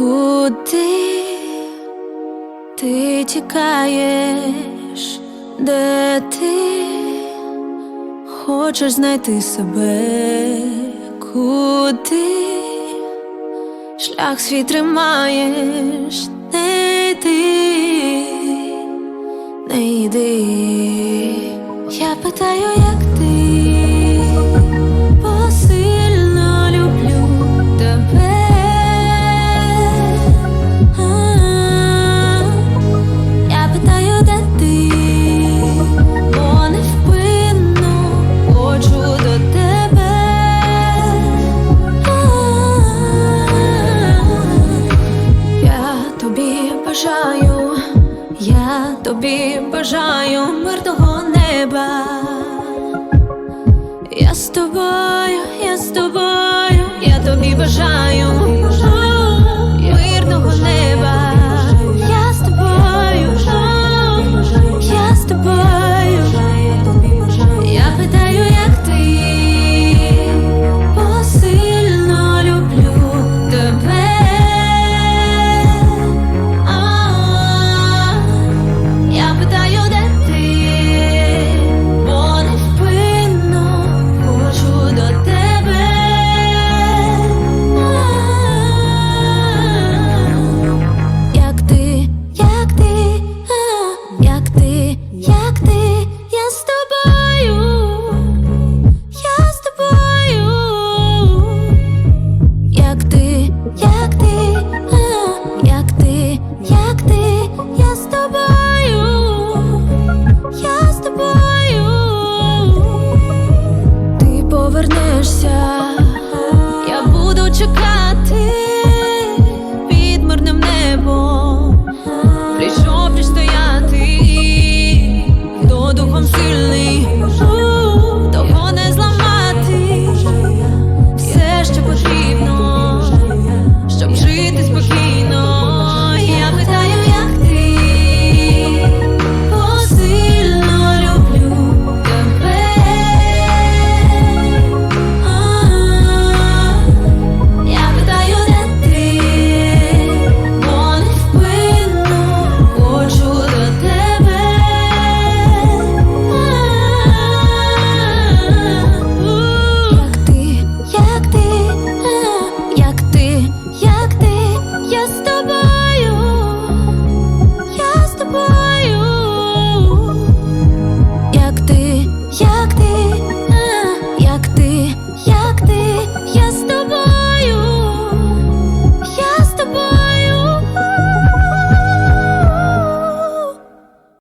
Куди ти тікаєш, де ти хочеш знайти себе, куди шлях свій тримаєш, не йди, не йди. Я питаю, як я тобі бажаю мирного неба. Я з тобою, я з тобою, я тобі бажаю